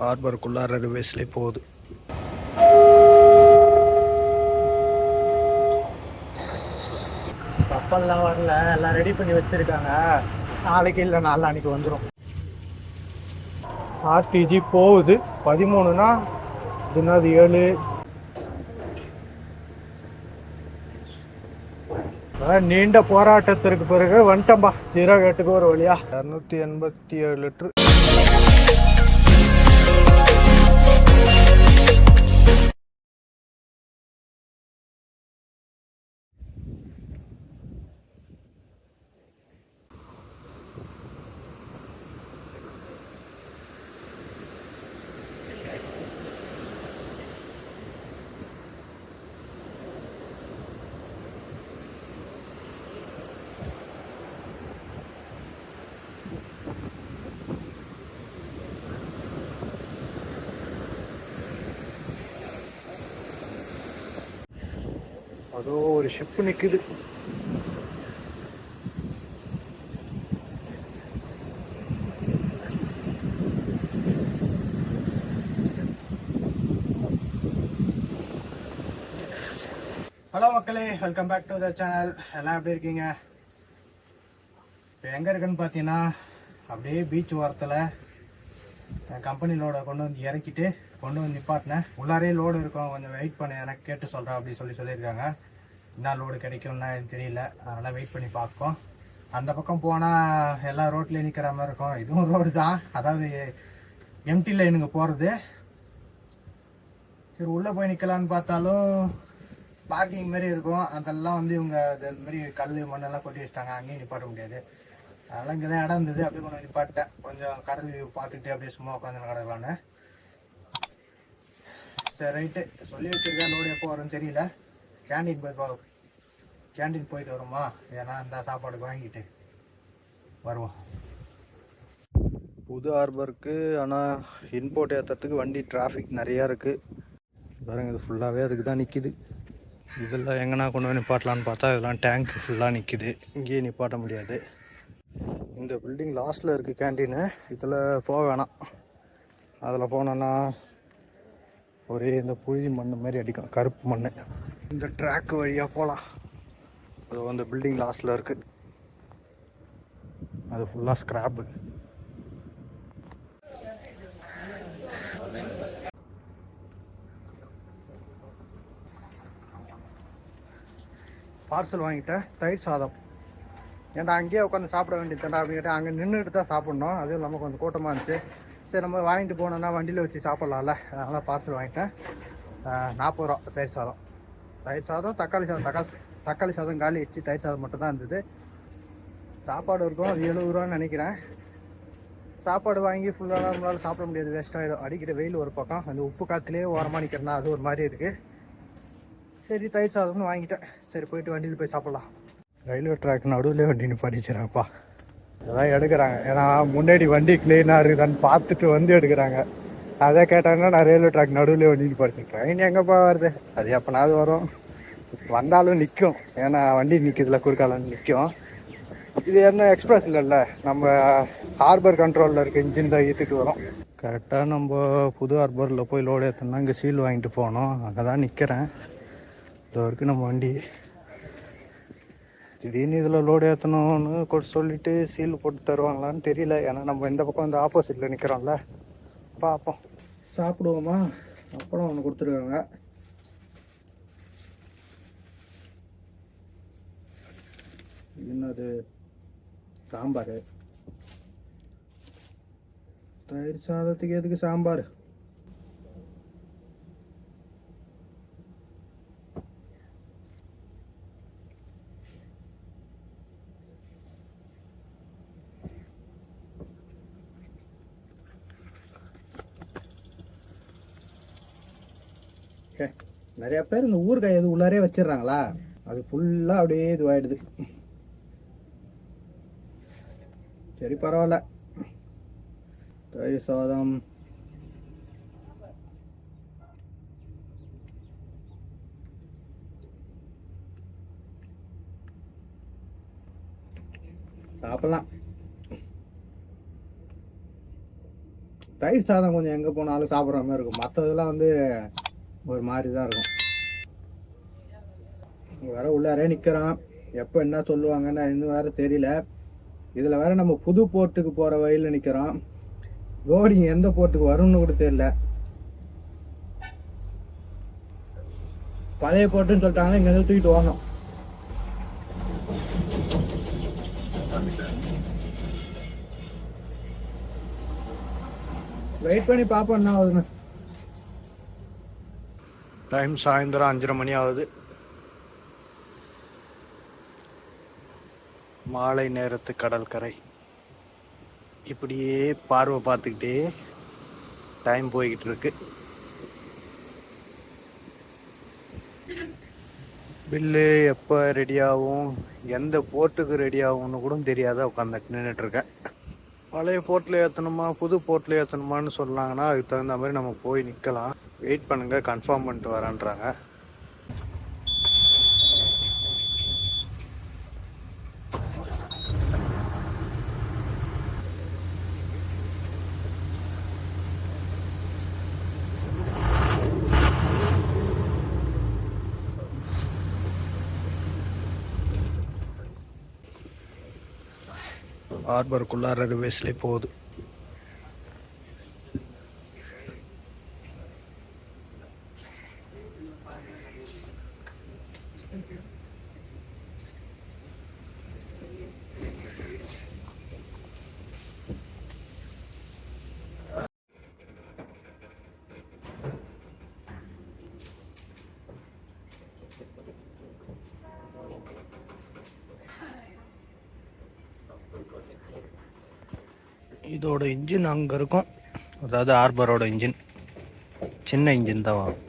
ஹார்பருக்குள்ளார ரிவேஸ்லேயே போகுது. கப்பல்லாம் வரல எல்லாம் ரெடி பண்ணி வச்சிருக்காங்க. நாளைக்கு இல்லை நாளான்னைக்கு வந்துடும் ஆர்டிஜி போகுது. பதிமூணுனா இதுனாது ஏழு. அதான் நீண்ட போராட்டத்திற்கு பிறகு வந்துட்டம்பா. ஜீரோ கேட்டுக்கு ஒரு வழியா. இரநூத்தி எண்பத்தி ஏழு லிட்ரு அதோ ஒரு ஷிப் நிக்குது. ஹலோ மக்களே welcome back to the channel எல்லாம் எப்படி இருக்கீங்க? இப்போ எங்கே இருக்குன்னு பார்த்தீங்கன்னா அப்படியே பீச் ஓரத்தில் கம்பெனி லோடை கொண்டு வந்து இறக்கிட்டு கொண்டு வந்து நிப்பாட்டினேன். உள்ளாரே லோடு இருக்கும். கொஞ்சம் வெயிட் பண்ண எனக்கு கேட்டு சொல்கிறேன் அப்படி சொல்லி சொல்லியிருக்காங்க. என்ன லோடு கிடைக்கும்னா எனக்கு தெரியல. அதனால் வெயிட் பண்ணி பார்ப்போம். அந்த பக்கம் போனால் எல்லா ரோட்லேயும் நிற்கிற மாதிரி இருக்கும். இதுவும் ரோடு தான். அதாவது எம்டி லைனுங்க போகிறது சரி உள்ளே போய் நிற்கலான்னு பார்த்தாலும் பார்க்கிங் மாதிரி இருக்கும். அதெல்லாம் வந்து இவங்க இந்த மாதிரி கல் மண்ணெல்லாம் கொட்டி வச்சிட்டாங்க. அங்கேயும் நிப்பாட்ட முடியாது. அதெல்லாம் இங்கே தான் இடம் இருந்தது. அப்படியே கொஞ்சம் நிப்பாட்டேன் கொஞ்சம் கடல் வியூ பார்த்துட்டு அப்படியே சும்மா உட்காந்து கிடக்கலான்னு சரி ரைட்டு சொல்லி வச்சிருக்கேன். லோடு எப்போ வரும்னு தெரியல. கேண்டீன் போய் பா கேண்டீன் போயிட்டு வருமா? ஏன்னா இந்த சாப்பாடு வாங்கிட்டு. வருவோம். புது ஹார்பருக்கு ஆனால் இன்போர்ட் ஏற்றுறதுக்கு வண்டி டிராஃபிக் நிறையா இருக்குது பாருங்க இது ஃபுல்லாகவே அதுக்கு தான் நிற்கிது இதெல்லாம் எங்கன்னா கொண்டு போய் நிப்பாட்டலான்னு பார்த்தா இதெல்லாம் டேங்க் ஃபுல்லாக நிற்கிது இங்கேயே நிப்பாட்ட முடியாது. இந்த பில்டிங் லாஸ்ட்டில் இருக்குது கேண்டீனு இதில் போக வேணாம். அதில் போனோன்னா ஒரே இந்த புழுதி மண் மாதிரி அடிக்கும். கருப்பு மண் இந்த ட்ராக் வழியாக போகலாம் அது அந்த பில்டிங் லாஸ்டில் இருக்குது அது ஃபுல்லாக ஸ்க்ராப்பு பார்சல் வாங்கிட்டேன். தயிர் சாதம். ஏன்டா அங்கேயே உட்காந்து சாப்பிட வேண்டியதுடா அப்படின்ட்டு அங்கே நின்றுட்டு தான் சாப்பிட்ணும். அதுவும் இல்லாமல் கொஞ்சம் கூட்டமாக இருந்துச்சு. சரி நம்ம வாங்கிட்டு போனோம்னா வண்டியில் வச்சு சாப்பிட்லாம்ல. அதனால் பார்சல் வாங்கிட்டேன். நாற்பது ரூபா தயிர் சாதம். தயிர் சாதம் தக்காளி சாதம் தக்காளி தக்காளி சாதம் காலி வச்சு தயிர் சாதம் மட்டும் தான் இருந்தது. சாப்பாடு இருக்கும் அது எழுபது ரூபான்னு நினைக்கிறேன். சாப்பாடு வாங்கி ஃபுல்லாக நம்மளால் சாப்பிட முடியாது வேஸ்ட்டாகிடும் அடிக்கிற வெயில் ஒரு பக்கம் அந்த உப்பு காற்றுலேயே ஓரமாக நிற்கிறனா அது ஒரு மாதிரி இருக்குது சரி தயிர் சாதம்னு வாங்கிட்டேன். சரி போயிட்டு வண்டியில் போய் சாப்பிட்லாம். ரயில்வே ட்ராக் நடுவில் வண்டி நிப்பாட்டிச்சிடறாப்பா இதெல்லாம் எடுக்கிறாங்க. ஏன்னா முன்னாடி வண்டி கிளீனாக இருக்குதான்னு பார்த்துட்டு வந்து எடுக்கிறாங்க. அதை கேட்டாங்கன்னா நான் ரயில்வே ட்ராக் நடுவில் வண்டி படிச்சேன் ட்ரெயின் எங்கேப்பா வருது? அது எப்போனாவது வரும். வந்தாலும் நிற்கும் ஏன்னா வண்டி நிற்கிறதுல குறுக்காலம் நிற்கும் இது என்ன எக்ஸ்பிரஸ் இல்லைல்ல? நம்ம ஹார்பர் கண்ட்ரோலில் இருக்க இன்ஜின் தான் ஈத்துட்டு வரும். கரெக்டாக நம்ம புது ஹார்பரில் போய் லோடு ஏற்றோம்னா இங்கே சீல் வாங்கிட்டு போனோம் அங்கே தான் நிற்கிறேன் இது வரைக்கும் நம்ம வண்டி திடீர்னு இதில் லோடு ஏற்றணும்னு கொ சொல்லிட்டு சீல் போட்டு தருவாங்களான்னு தெரியல. ஏன்னா நம்ம இந்த பக்கம் இந்த ஆப்போசிட்டில் நிற்கிறோம்ல பார்ப்போம் சாப்பிடுவோமா? அப்பளம் ஒன்று கொடுத்துருக்காங்க. என்னது சாம்பார். தயிர் சாதத்துக்கு எதுக்கு சாம்பார்? நிறைய பேர் இந்த ஊறுகாய் எது உள்ளாரே வச்சிடுறாங்களா? அது ஃபுல்லாக அப்படியே இதுவாயிடுது. சரி பரவாயில்ல. தயிர் சாதம். சாப்பிடலாம். தயிர் சாதம் கொஞ்சம் எங்கே போனாலும் சாப்பிட்ற மாதிரி இருக்கும். மற்றதெல்லாம் வந்து ஒரு மாதிரி தான் இருக்கும் வேற உள்ளாரே நிற்கிறான் எப்போ என்ன சொல்லுவாங்கன்னு இன்னும் வேற தெரியல. இதில் வேற நம்ம புது போர்ட்டுக்கு போகிற வழியில் நிற்கிறோம் லோடிங் எந்த போர்ட்டுக்கு வரும்னு கூட தெரியல. பழைய போர்ட்டுன்னு சொல்லிட்டாங்கன்னா இங்கே தூக்கிட்டு வாங்கணும் வெயிட் பண்ணி பார்ப்போம் என்ன ஆகுதுன்னு. டைம் சாயந்தரம் அஞ்சரை மணி ஆகுது. மாலை நேரத்து கடற்கரை. இப்படியே பார்வை பார்த்துக்கிட்டே டைம் போய்கிட்டு இருக்கு பில்லு எப்போ ரெடி ஆகும்? எந்த போர்ட்டுக்கு ரெடி ஆகும்னு கூட தெரியாத உட்காந்துட்டு நின்றுட்டு இருக்கேன் பழைய போர்ட்டில் ஏற்றணுமா புது போர்ட்டில் ஏற்றணுமான்னு சொன்னாங்கன்னா அதுக்கு தகுந்த மாதிரி நம்ம போய் நிற்கலாம் வெயிட் பண்ணுங்கள் கன்ஃபார்ம் பண்ணிட்டு வரேன்றாங்க. ஹார்பருக்குள்ளார ரிவேஸ்லே போகுது. இதோட இன்ஜின் அங்கே இருக்கும். அதாவது ஆர்பரோட இன்ஜின் சின்ன இன்ஜின் தான் வரும்.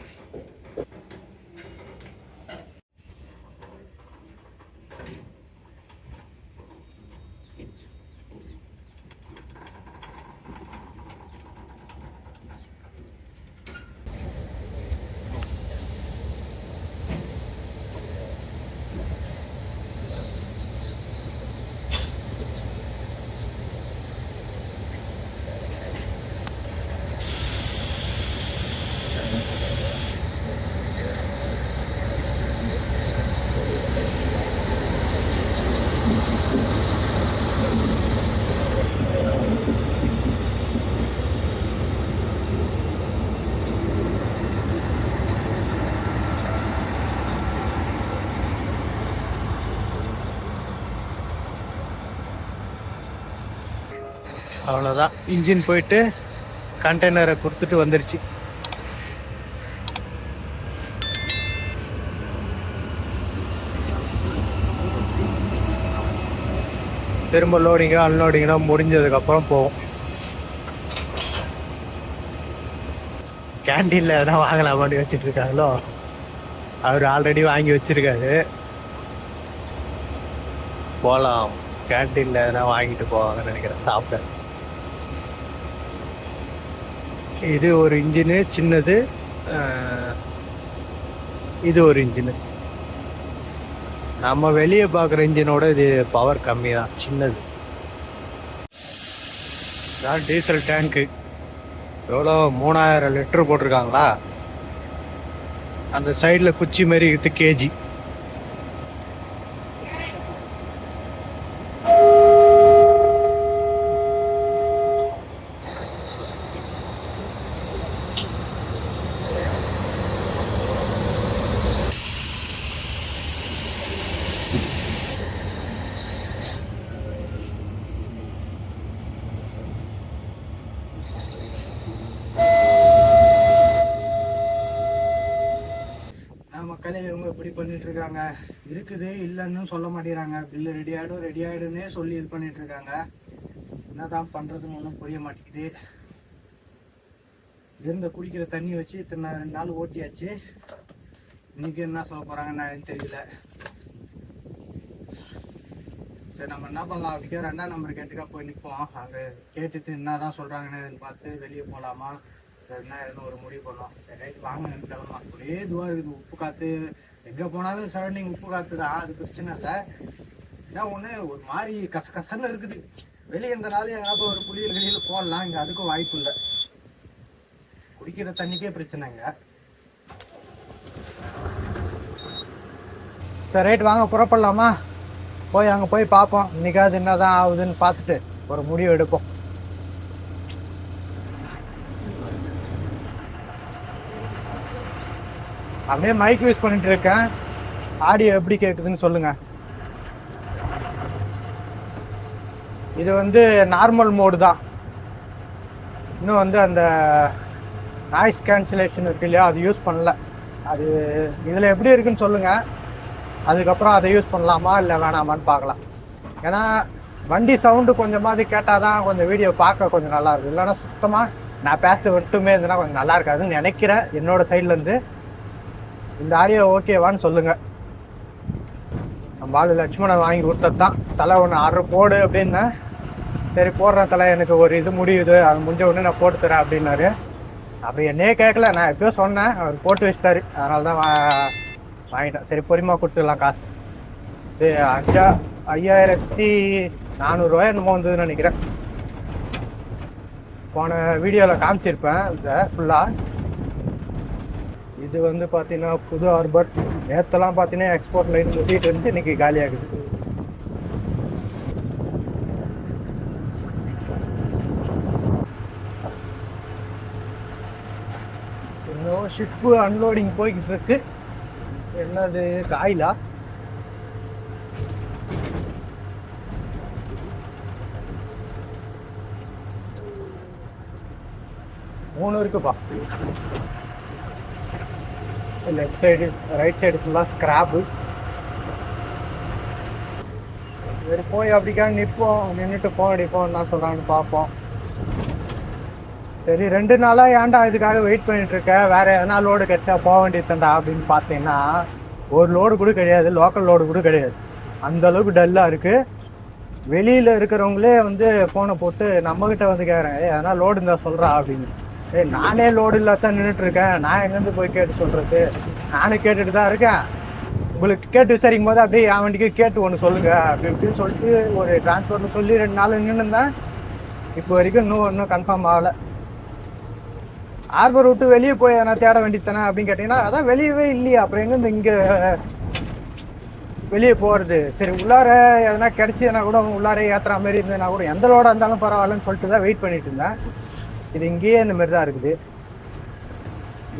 அவ்வளோதான் இன்ஜின் போயிட்டு கண்டெய்னரை கொடுத்துட்டு வந்துருச்சு. திரும்ப லோடிங்க அன்லோடிங்லாம் முடிஞ்சதுக்கப்புறம் போவோம். கேன்டீனில் எதனா வாங்கலாமான்னு வச்சுட்டு இருக்காங்களோ? அவர் ஆல்ரெடி வாங்கி வச்சிருக்காரு. போகலாம் கேன்டீனில் எதனா வாங்கிட்டு போவாங்கன்னு நினைக்கிறேன். சாப்பிட. இது ஒரு இன்ஜினு சின்னது இது ஒரு இன்ஜினு. நம்ம வெளியே பார்க்குற இன்ஜினோட இது பவர் கம்மி தான் சின்னது. இதான் டீசல் டேங்க்கு. எவ்வளோ? மூணாயிரம் லிட்டர் போட்டிருக்காங்களா? அந்த சைடில் குச்சி மாரி இது கேஜி மக்களே இவங்க இப்படி பண்ணிட்டு இருக்காங்க இருக்குது இல்லைன்னு சொல்ல மாட்டேங்கிறாங்க. பில்லு ரெடி ஆகிடும் ரெடி ஆகிடுன்னே சொல்லி இது பண்ணிட்டு இருக்காங்க என்னதான் பண்ணுறதுன்னு ஒன்றும் புரிய மாட்டேங்குது. இருந்த குடிக்கிற தண்ணி வச்சு இத்தனை ரெண்டு நாள் ஓட்டியாச்சு. இன்னைக்கு என்ன சொல்ல போறாங்கன்னு எனக்கு தெரியல. சரி நம்ம என்ன பண்ணலாம்? அப்படிக்கா ரெண்டாம் நம்பர் கேட்டுக்கா போய் நிற்போம் அங்கே கேட்டுட்டு என்னதான் சொல்கிறாங்கன்னு பார்த்து வெளியே போகலாமா எதுவும் ஒரு முடிவு பண்ணோம் சரி ரைட் வாங்க கிளம்பலாம் ஒரே இதுவாக இருக்குது உப்பு காற்று எங்கே போனாலும் சரௌண்டிங் உப்பு காற்று தான் அது பிரச்சனை இல்லை. ஏன்னா ஒன்று ஒரு மாதிரி கச கசன்னு இருக்குது. வெளியே இருந்தனால எங்கன்னா போய் ஒரு குளியல் வெளியில் போடலாம் இங்கே அதுக்கும் வாய்ப்பு இல்லை. குடிக்கிற தண்ணிக்கே பிரச்சனைங்க சரி ரைட் வாங்க புறப்படலாமா? போய் அங்கே போய் பார்ப்போம். இன்னைக்காவது என்னதான் ஆகுதுன்னு பார்த்துட்டு ஒரு முடிவு எடுப்போம். அப்படியே மைக் யூஸ் பண்ணிட்டு இருக்கேன். ஆடியோ எப்படி கேட்குதுன்னு சொல்லுங்க. இது வந்து நார்மல் மோடு தான். இன்னும் வந்து அந்த நாய்ஸ் கேன்சலேஷன் இருக்கு இல்லையா அது யூஸ் பண்ணல. அது இதில் எப்படி இருக்குன்னு சொல்லுங்கள் அதுக்கப்புறம் அதை யூஸ் பண்ணலாமா இல்லை வேணாமான்னு பார்க்கலாம். ஏன்னா வண்டி சவுண்டு கொஞ்சமாவது கேட்டால் தான் கொஞ்சம் வீடியோ பார்க்க கொஞ்சம் நல்லா இருக்கும். இல்லைன்னா சுத்தமாக நான் பேச விட்டுமே இருந்ததுன்னா கொஞ்சம் நல்லா இருக்காதுன்னு நினைக்கிறேன். என்னோட சைட்லேருந்து இந்த ஆடியோ ஓகேவான்னு சொல்லுங்கள் நம்ம ஆளு லட்சுமணன் வாங்கி கொடுத்தது தான் தலை ஒன்று ஆர்டர் போடு அப்படின்னா சரி போடுறேன் தலை எனக்கு ஒரு இது முடியுது அது முடிஞ்ச உடனே நான் போட்டு தரேன் அப்படின்னாரு. அப்படி என்னையே கேட்கல நான் எப்பயோ சொன்னேன் அவர் போட்டு வச்சிட்டாரு. அதனால தான் வா- வாங்கிட்டேன் சரி பொறுமையாக கொடுத்துடலாம் காசு. இது அஞ்சா ஐயாயிரத்தி நானூறுரூவாய் என்னமோ வந்ததுன்னு நினைக்கிறேன். போன வீடியோவில் காமிச்சிருப்பேன் இந்த ஃபுல்லாக இது வந்து பார்த்தீங்கன்னா புது ஆர்பர்ட் நேற்றுலாம் பார்த்தீங்கன்னா எக்ஸ்போர்ட் லைன் சுற்றிட்டு இருந்து இன்னைக்கு காலியாகுது இன்னும் ஷிப்பு அன்லோடிங் போய்கிட்டு இருக்கு. என்னது காயிலா? மூணு இருக்குப்பா. லெஃப்ட் சைடு ரைட் சைடு ஃபுல்லாக ஸ்க்ராப்பு சரி போய் அப்படிக்காக நிற்போம் நின்றுட்டு ஃபோன் அடிப்போம் என்ன சொல்கிறான்னு பார்ப்போம். சரி ரெண்டு நாளாக ஏன்டா இதுக்காக வெயிட் பண்ணிகிட்ருக்கேன் வேறு எதனா லோடு கிடச்சா போக வேண்டியதுண்டா அப்படின்னு பார்த்தீங்கன்னா ஒரு லோடு கூட கிடையாது லோக்கல் லோடு கூட கிடையாது. அந்தளவுக்கு டல்லாக இருக்குது வெளியில் இருக்கிறவங்களே வந்து ஃபோனை போட்டு நம்மக்கிட்ட வந்து கேட்குறாங்க எதனா லோடு இருந்தால் சொல்கிறா அப்படின்னு. ஏய் நானே லோடு இல்லாதான் நின்றுட்டு இருக்கேன் நான் எங்கேருந்து போய் கேட்டு சொல்கிறது நானும் கேட்டுட்டு தான் இருக்கேன். உங்களுக்கு கேட்டு விசாரிக்கும் போது அப்படியே என் வண்டிக்கு கேட்டு ஒன்று சொல்லுங்க. அப்படி இப்படின்னு சொல்லிட்டு ஒரு டிரான்ஸ்போர்ட்னு சொல்லி ரெண்டு நாள் நின்றுருந்தேன் இப்போ வரைக்கும் இன்னும் இன்னும் கன்ஃபார்ம் ஆகலை. ஹார்பர் விட்டு வெளியே போய் எதனா தேட வேண்டியதானே அப்படின்னு கேட்டிங்கன்னா அதான் வெளியவே இல்லையா. அப்புறம் எங்கேருந்து இங்கே வெளியே போகிறது சரி உள்ளார எதனா கிடச்சிதுன்னா கூட உள்ளார ஏற்றுற மாதிரி இருந்ததுன்னா கூட எந்த லோடாக இருந்தாலும் பரவாயில்லன்னு சொல்லிட்டு தான் வெயிட் பண்ணிட்டு இருந்தேன். இது இங்கேயே இந்த மாதிரி தான் இருக்குது.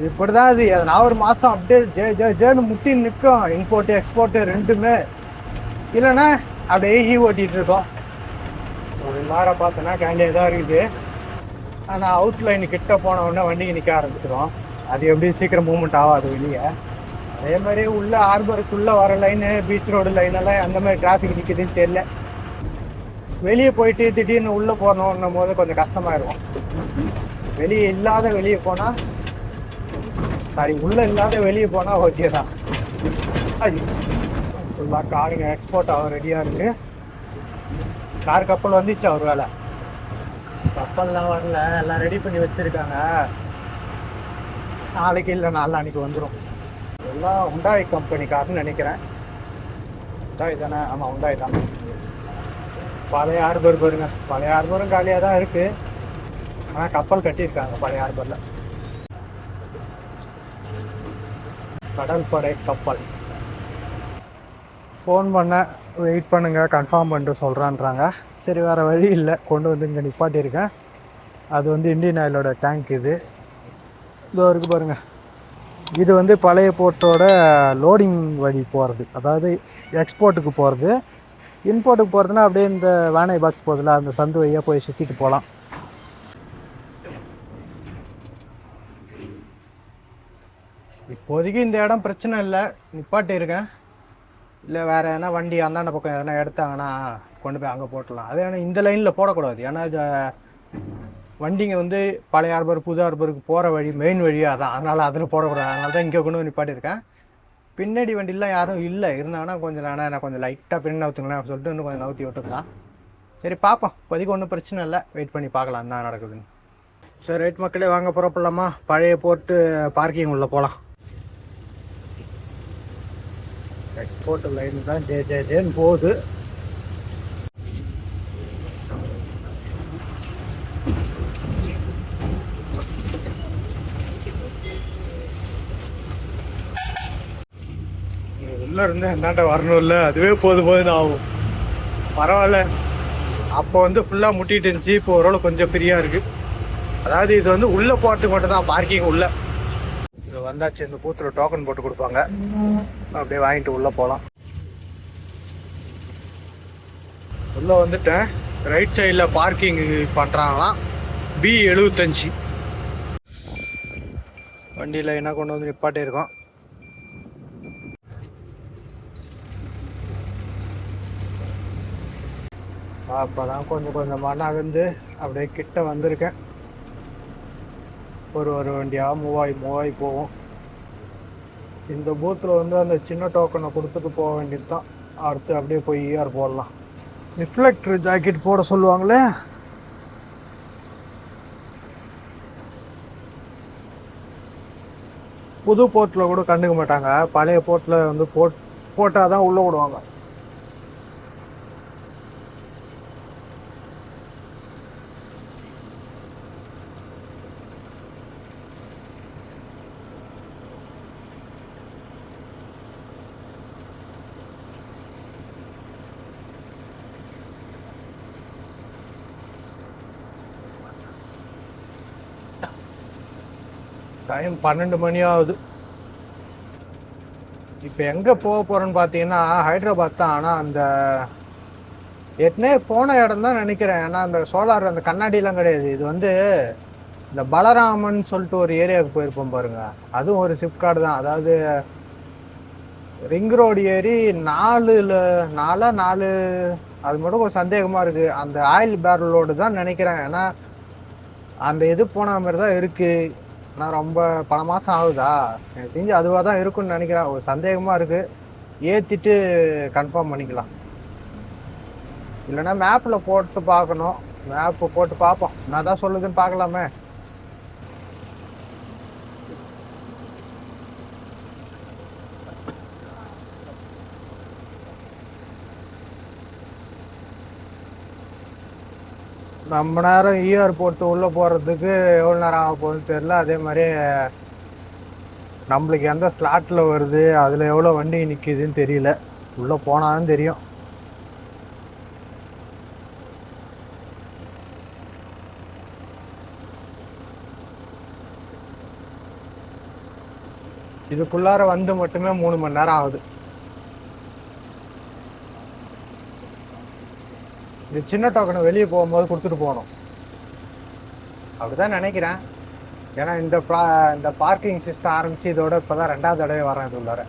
இப்படி தான் இது. நான் ஒரு மாதம் அப்படியே ஜே ஜே ஜேன்னு முட்டி நிற்கும் இம்போர்ட்டு எக்ஸ்போர்ட்டு ரெண்டுமே. இல்லைன்னா அப்படியே ஈ ஓட்டிகிட்டு இருக்கோம். ஒரு வாரம் பார்த்தோன்னா கேண்டியாக தான் இருக்குது. ஆனால் அவுட் லைன் கிட்ட போன உடனே வண்டிக்கு நிற்க ஆரம்பிச்சிடும் அது எப்படி சீக்கிரம் மூவ்மெண்ட் ஆகாது வெளியே. அதே மாதிரி உள்ள ஹார்பருக்குள்ளே வர லைனு பீச் ரோடு லைனெல்லாம் அந்த மாதிரி டிராஃபிக் நிற்குதுன்னு தெரியல. வெளியே போயிட்டு திடீர்னு உள்ளே போகணுன்னும் போது கொஞ்சம் கஷ்டமாக வெளியே இல்லாத வெளியே போனால் சாரி உள்ளே இல்லாத வெளியே போனால் ஓகே தான். ஃபுல்லாக காருங்க எக்ஸ்போர்ட் ஆக ரெடியாக இருக்குது கார் கப்பல் வந்துச்சு அவர் வேலை. கப்பல்லாம் வரல எல்லாம் ரெடி பண்ணி வச்சிருக்காங்க. நாளைக்கு இல்லை நாளான்னைக்கு வந்துடும் எல்லாம் உண்டாய் கம்பெனி காருன்னு நினைக்கிறேன். உண்டாய் தானே? ஆமாம் உண்டாய் தான். பழைய ஆர்பர் பாருங்க. பழைய ஆர்பரும் காலியாக தான் இருக்குது ஆனால் கப்பல் கட்டியிருக்காங்க பழைய ஹார்பரில் கடற்படை கப்பல். ஃபோன் பண்ண வெயிட் பண்ணுங்க கன்ஃபார்ம் பண்ணிட்டு சொல்கிறான்றாங்க சரி வேறு வழி இல்லை கொண்டு வந்து இங்கே நிப்பாட்டியிருக்கேன். அது வந்து இந்தியன் ஆயிலோட டேங்க் இது. இதோ இருக்கு பாருங்கள் இது வந்து பழைய போர்ட்டோட லோடிங் வழி போகிறது அதாவது எக்ஸ்போர்ட்டுக்கு போகிறது இம்போர்ட்டுக்கு போகிறதுனா அப்படியே இந்த வேனை பாக்ஸ் போகுதுல அந்த சந்து வழியாக போய் சுற்றிட்டு போகலாம். இப்போதைக்கு இந்த இடம் பிரச்சனை இல்லை. நிப்பாட்டி இருக்கேன் இல்லை வேறு எதனா வண்டி அந்தாண்ட பக்கம் எதனா எடுத்தாங்கன்னா கொண்டு போய் அங்கே போட்டுடலாம். அது ஆனால் இந்த லைனில் போடக்கூடாது. ஏன்னா இது வண்டிங்க வந்து பழைய ஆர்பர் புது ஆர்பருக்கு போகிற வழி மெயின் வழியாக அதான். அதனால் அதில் போடக்கூடாது. அதனால தான் இங்கே கொண்டு நிப்பாட்டி இருக்கேன் பின்னாடி வண்டிலாம் யாரும் இல்லை. இருந்தாங்கன்னா கொஞ்சம் நானே நான் கொஞ்சம் லைட்டாக பின் நவுத்துங்களேன் சொல்லிட்டு இன்னும் கொஞ்சம் நவுத்தி விட்டுக்கலாம். சரி பார்ப்போம். இப்போதைக்கு ஒன்றும் பிரச்சனை இல்லை. வெயிட் பண்ணி பார்க்கலாம் என்ன நடக்குதுன்னு. சரி ரைட் மக்களே வாங்க புறப்படலாமா? பழைய போட்டு பார்க்கிங் உள்ளே போகலாம் எக்ஸ்போர்ட் லைன் தான் ஜே ஜே ஜேன்னு போகுது உள்ளே இருந்தால் என்னாட்ட வரணும்ல அதுவே போது போதுன்னு ஆகும். பரவாயில்ல. அப்போ வந்து ஃபுல்லாக முட்டிட்டு இருந்துச்சு. இப்போ ஓரளவு கொஞ்சம் ஃப்ரீயாக இருக்குது அதாவது இது வந்து உள்ளே போகிறதுக்கு மட்டும் தான் பார்க்கிங் உள்ளே வந்தாச்சு. இந்த பூத்தில் டோக்கன் போட்டு கொடுப்பாங்க. அப்படியே வாங்கிட்டு உள்ளே போகலாம் உள்ளே வந்துட்டேன். ரைட் சைடில் பார்க்கிங் பண்ணுறாங்களாம் பி எழுபத்தஞ்சி வண்டியில் என்ன கொண்டு வந்து நிப்பாட்டி இருக்கோம். அப்போ தான் கொஞ்சம் கொஞ்சமாக நகர்ந்து அப்படியே கிட்ட வந்திருக்கேன். ஒரு ஒரு வண்டியாக மூவாய் மூவாய் போகும். இந்த பூத்தில் வந்து அந்த சின்ன டோக்கனை கொடுத்துட்டு போக வேண்டியது தான் அடுத்து அப்படியே போய் ஈஆர் போடலாம். ரிஃப்ளெக்டர் ஜாக்கெட் போட சொல்லுவாங்களே? புது போர்ட்டில் கூட கண்டுக்க மாட்டாங்க. பழைய போர்ட்டில் வந்து போட் போட்டால் தான் உள்ளே விடுவாங்க டைம் பன்னெண்டு மணி ஆகுது இப்போ எங்கே போக போகிறோன்னு பார்த்தீங்கன்னா ஹைதராபாத் தான். ஆனால் அந்த ஏற்கனவே போன இடம் தான் நினைக்கிறேன். ஏன்னா அந்த சோலார் அந்த கண்ணாடிலாம் கிடையாது. இது வந்து இந்த பலராமன் சொல்லிட்டு ஒரு ஏரியாவுக்கு போயிருப்போம் பாருங்க. அதுவும் ஒரு சிப்கார்டு தான். அதாவது ரிங் ரோடு ஏறி நாலுல நாலா நாலு அது மட்டும் கொஞ்சம் சந்தேகமாக இருக்குது அந்த ஆயில் பேரலோடு தான் நினைக்கிறேன். ஏன்னா அந்த இது போன மாதிரி தான் இருக்குது ஆனால் ரொம்ப பல மாதம் ஆகுதா? எனக்கு தெரிஞ்சு அதுவாக தான் இருக்கும்னு நினைக்கிறேன். ஒரு சந்தேகமாக இருக்குது ஏற்றிட்டு கன்ஃபார்ம் பண்ணிக்கலாம். இல்லைன்னா மேப்பில் போட்டு பார்க்கணும். மேப்பு போட்டு பார்ப்போம். நான் தான் சொல்லுதுன்னு பார்க்கலாமே. ரொம்ப நேரம் இஆர் போட்டு உள்ளே போகிறதுக்கு எவ்வளோ நேரம் ஆக போகுதுன்னு தெரில அதே மாதிரி நம்மளுக்கு எந்த ஸ்லாட்டில் வருது அதில் எவ்வளோ வண்டி நிற்கிதுன்னு தெரியல. உள்ளே போனாலும் தெரியும். இதுக்குள்ளார வந்து மட்டுமே மூணு மணி நேரம் ஆகுது. இது சின்ன டோக்கனை வெளியே போகும்போது கொடுத்துட்டு போகணும். அப்படிதான் நினைக்கிறேன். ஏன்னா இந்த ப்ரா இந்த பார்க்கிங் சிஸ்டம் ஆரம்பித்து இதோட இப்போதான் ரெண்டாவது தடவை வரேன் இது உள்ளார.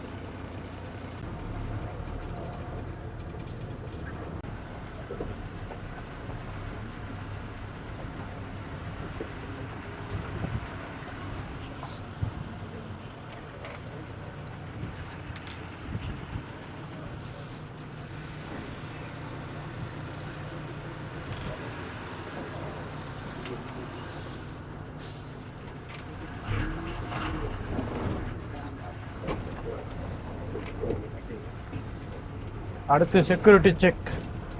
அடுத்து செக்யூரிட்டி செக்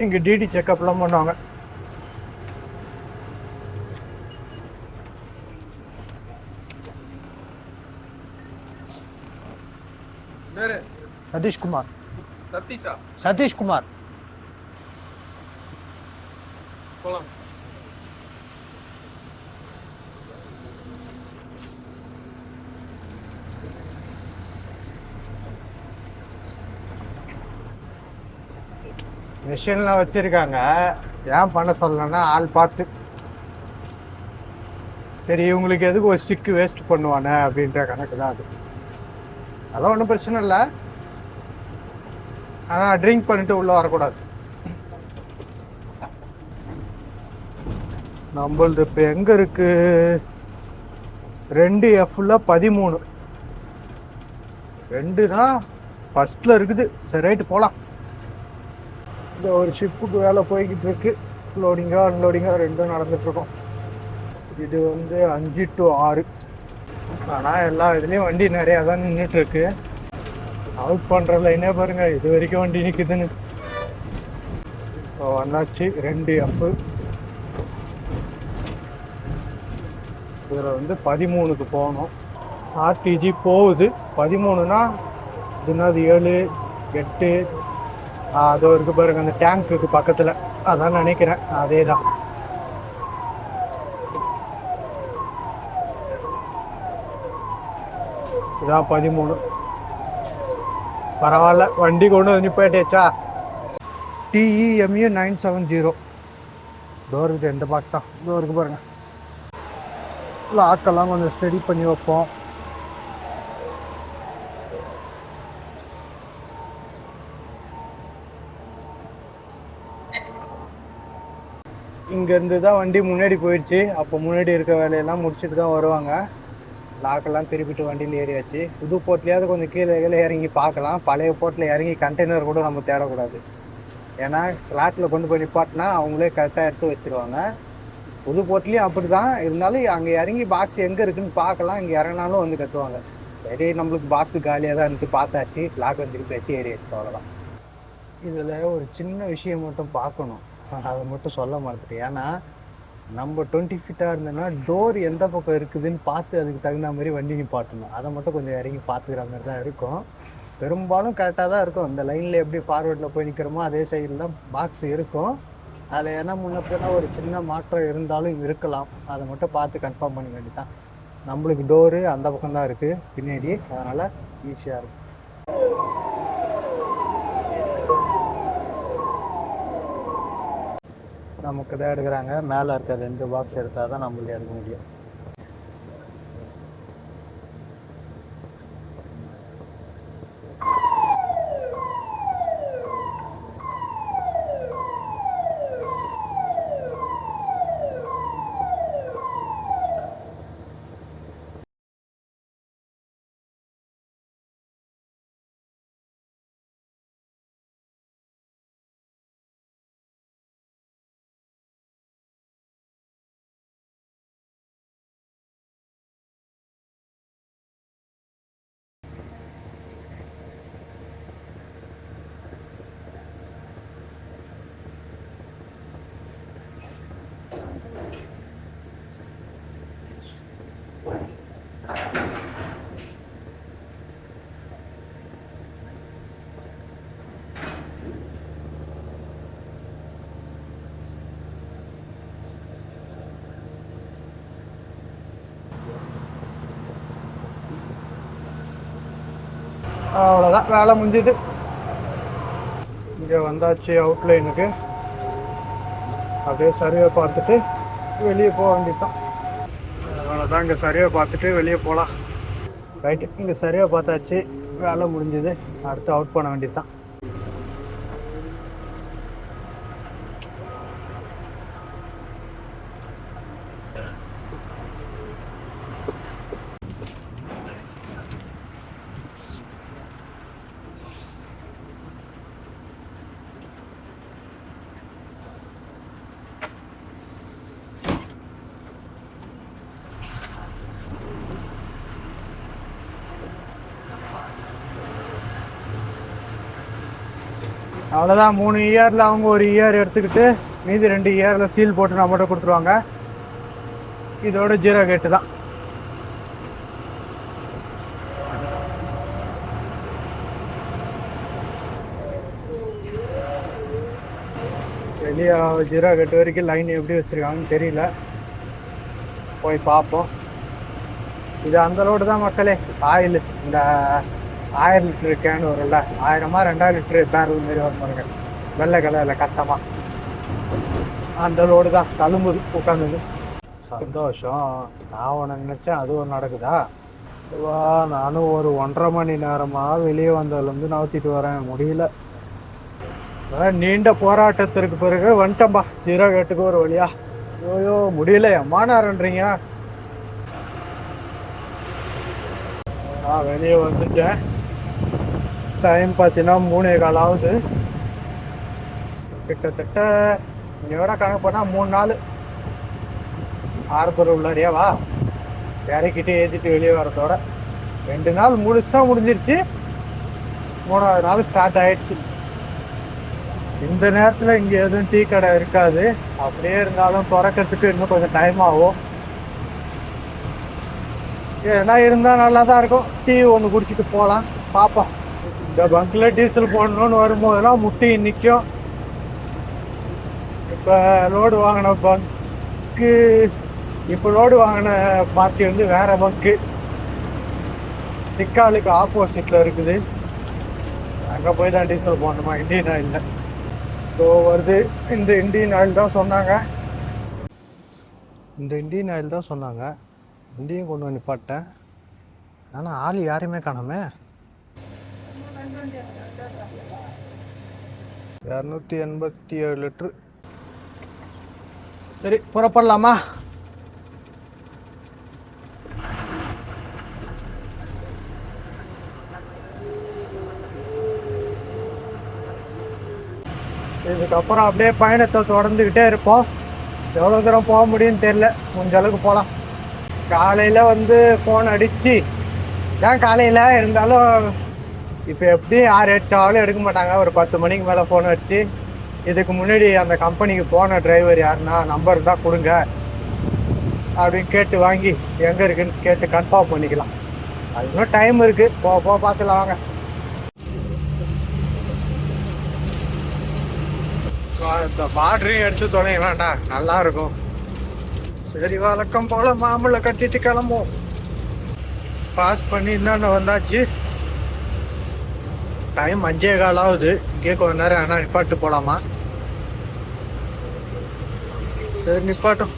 இங்கே டிடி செக்அப்லாம் பண்ணுவாங்க. சதீஷ்குமார். சதீஷா? சதீஷ்குமார். மிஷின்லாம் வச்சுருக்காங்க. ஏன் பண்ண சொல்லலைன்னா ஆள் பார்த்து. சரி இவங்களுக்கு எதுக்கு ஒரு ஸ்டிக்கு வேஸ்ட் பண்ணுவானே அப்படின்ற கணக்கு தான் அது. அதெல்லாம் ஒன்றும் பிரச்சனை இல்லை. ஆனால் ட்ரிங்க் பண்ணிட்டு உள்ளே வரக்கூடாது. நம்மளது இப்போ எங்கே இருக்கு? ரெண்டு எஃப்ல பதிமூணு. ரெண்டு தான் ஃபஸ்ட்டில் இருக்குது. சரி ரைட்டு போகலாம் இந்த ஒரு ஷிப்புக்கு வேலை போய்கிட்டு இருக்கு. லோடிங்காக அன்லோடிங்காக ரெண்டும் நடந்துட்டுருக்கோம். இது வந்து அஞ்சு டு ஆறு. ஆனால் எல்லா இதுலேயும் வண்டி நிறையா தான் நின்றுட்டுருக்கு அவுட் பண்ணுற லைனே பாருங்கள் இது வரைக்கும் வண்டி நிற்குதுன்னு இப்போ வந்தாச்சு ரெண்டு எஃப்பு இதில் வந்து பதிமூணுக்கு போகணும். ஆர்டிஜி போகுது. பதிமூணுனா இதுனா அது ஏழு எட்டு அதோ இருக்கு பாருங்க அந்த டேங்க்குக்கு பக்கத்தில். அதான் நினைக்கிறேன். அதே தான் இதான் பதிமூணு. பரவாயில்ல வண்டி கொண்டு வந்து போயிட்டேச்சா DEMU nine seven zero door இது எந்த பாக்ஸ் தான். இதோ இருக்கு பாருங்க. லாக்கெல்லாம் கொஞ்சம் ஸ்டடி பண்ணி வைப்போம். இங்கேருந்து தான் வண்டி முன்னாடி போயிடுச்சு. அப்போ முன்னாடி இருக்க வேலையெல்லாம் முடிச்சுட்டு தான் வருவாங்க. லாக்கெல்லாம் திருப்பிட்டு வண்டியில் ஏறியாச்சு. புது போர்ட்லேயாவது கொஞ்சம் கீழே கீழே இறங்கி பார்க்கலாம். பழைய போர்ட்டில் இறங்கி கண்டெய்னர் கூட நம்ம தேடக்கூடாது. ஏன்னா ஸ்லாட்டில் கொண்டு போய் நிப்பாட்டினா அவங்களே கரெக்டாக எடுத்து வச்சுருவாங்க. புது போர்ட்லேயும் அப்படி தான் இருந்தாலும் அங்கே இறங்கி பாக்ஸ் எங்கே இருக்குன்னு பார்க்கலாம். இங்கே இறங்கினாலும் வந்து கட்டுவாங்க சரி நம்மளுக்கு பாக்ஸ் காலியாக தான் இருந்து பார்த்தாச்சு. லாக் வந்து திருப்பியாச்சு ஏறியாச்சு. அவ்வளோதான் இதில் ஒரு சின்ன விஷயம் மட்டும் பார்க்கணும். அதை மட்டும் சொல்ல மாட்டேன் ஏன்னா நம்ம டுவெண்ட்டி ஃபீட்டாக இருந்தோன்னா டோர் எந்த பக்கம் இருக்குதுன்னு பார்த்து அதுக்கு தகுந்த மாதிரி வண்டி நிப்பாட்டணும். அதை மட்டும் கொஞ்சம் இறங்கி பார்த்துக்கிற மாதிரி தான் இருக்கும். பெரும்பாலும் கரெக்டாக தான் இருக்கும். இந்த லைனில் எப்படி ஃபார்வேர்டில் போய் நிற்கிறோமோ அதே சைடில் தான் பாக்ஸ் இருக்கும். அதில் ஏன்னா முன்ன ஒரு சின்ன மாற்றம் இருந்தாலும் இருக்கலாம். அதை மட்டும் பார்த்து கன்ஃபார்ம் பண்ண வேண்டியதான் நம்மளுக்கு டோரு அந்த பக்கம் தான் இருக்குது பின்னாடி. அதனால் ஈஸியாக இருக்கும். நமக்கு தான் எடுக்கிறாங்க. மேலே இருக்க ரெண்டு பாக்ஸ் எடுத்தால் தான் நம்மளுக்கு எடுக்க முடியும். அவ்வளோதான் வேலை முடிஞ்சுது. இங்கே வந்தாச்சு அவுட்லைனுக்கு அப்படியே சரிவை பார்த்துட்டு வெளியே போக வேண்டியதான் அவ்வளோதான் இங்கே சரிவை பார்த்துட்டு வெளியே போகலாம் ரைட்டு இங்கே சரிவை பார்த்தாச்சு வேலை முடிஞ்சுது. அடுத்து அவுட் பண்ண வேண்டியதுதான். அவ்வளோதான் மூணு இயரில் அவங்க ஒரு இயர் எடுத்துக்கிட்டு மீதி ரெண்டு இயரில் சீல் போட்டு நம்மகிட்ட கொடுத்துருவாங்க. இதோட ஜீரோ கேட்டு தான். வெளியே ஜீரோ கேட்டு வரைக்கும் லைன் எப்படி வச்சுருக்காங்கன்னு தெரியல. போய் பார்ப்போம். இது அந்த ரோடு தான் மக்களே. ஆயில் இந்த ஆயிரம் லிட்டரு கேன் வரும்ல? ஆயிரமா ரெண்டாயிரம் லிட்டரு பேரல் மாரி வரும் பாருங்க. வெள்ளை கலரில் கட்டமாக அந்த லோடு தான். தழும்புது உட்காந்துது சந்தோஷம். நான் ஒன்று நினச்சேன் அது ஒரு நடக்குதா? வா நானும் ஒரு ஒன்றரை மணி நேரமாக வெளியே வந்ததுலேருந்து நவுத்திட்டு வரேன். முடியல. நீண்ட போராட்டத்திற்கு பிறகு வந்துட்டம்பா ஜீரோ கேட்டுக்கு ஒரு வழியா. ஐயோ முடியல. எம்மா நான் வெளியே வந்துட்டேன். டைம் பார்த்தீங்கன்னா மூணே கால் ஆகுது. கிட்டத்தட்ட இன்னையோட கணக்கு பண்ணால் மூணு நாள் ஆறுபுற உள்ளாரியாவா இறக்கிட்டு ஏற்றிட்டு வெளியே வரதோட ரெண்டு நாள் முழுசாக முடிஞ்சிருச்சு. மூணாவது நாள் ஸ்டார்ட் ஆயிடுச்சு. இந்த நேரத்தில் இங்கே எதுவும் டீ கடை இருக்காது. அப்படியே இருந்தாலும் திறக்கிறதுக்கு இன்னும் கொஞ்சம் டைம் ஆகும். ஏன்னா இருந்தால் நல்லா தான் இருக்கும். டீ ஒன்று குடிச்சிட்டு போகலாம் பார்ப்போம் இந்த பங்கில் டீசல் போடணும்னு வரும்போதெல்லாம் முட்டி நிற்கும் இப்போ லோடு வாங்கின பங்க்கு இப்போ லோடு வாங்கின பார்ட்டி வந்து வேற பங்க்கு சிக்காலுக்கு ஆப்போசிட்டில் இருக்குது. அங்கே போய் தான் டீசல் போடணுமா? இந்தியன் ஆயிலில் ஸோ வருது. இந்த இண்டியன் ஆயில் தான் சொன்னாங்க. இந்த இண்டியன் ஆயில் தான் சொன்னாங்க. இந்தியும் கொண்டு வந்து நிப்பாட்டேன். ஆனால் ஆள் யாரையுமே காணாமே இரநூத்தி எண்பத்தி ஏழு லிட்ரு சரி புறப்படலாமா? இதுக்கப்புறம் அப்படியே பயணத்தை தொடர்ந்துக்கிட்டே இருப்போம். எவ்வளோ தூரம் போக முடியும்னு தெரில முடிஞ்ச அளவுக்கு போகலாம். காலையில் வந்து ஃபோன் அடித்து ஏன் காலையில்? இருந்தாலும் இப்போ எப்படி யார் எடுத்தாலும் எடுக்க மாட்டாங்க. ஒரு பத்து மணிக்கு மேலே ஃபோன் அடிச்சு இதுக்கு முன்னாடி அந்த கம்பெனிக்கு போன டிரைவர் யாருன்னா நம்பர் தான் கொடுங்க. அப்படின்னு கேட்டு வாங்கி எங்கே இருக்குன்னு கேட்டு கன்ஃபார்ம் பண்ணிக்கலாம். அது இன்னும் டைம் இருக்குது போ போ பார்த்துலாம் வாங்க. இந்த பார்டரையும் எடுத்து தொலைங்களாண்டா? நல்லா இருக்கும். சரி வழக்கம் போல மாம்பழம் கட்டிட்டு கிளம்புவோம். பாஸ் பண்ணி என்னென்ன வந்தாச்சு. டைம் அஞ்சே கால் ஆகுது இங்கே கொஞ்ச நேரம் ஆனால் நிப்பாட்டு போகலாமா சரி நிப்பாட்டும்.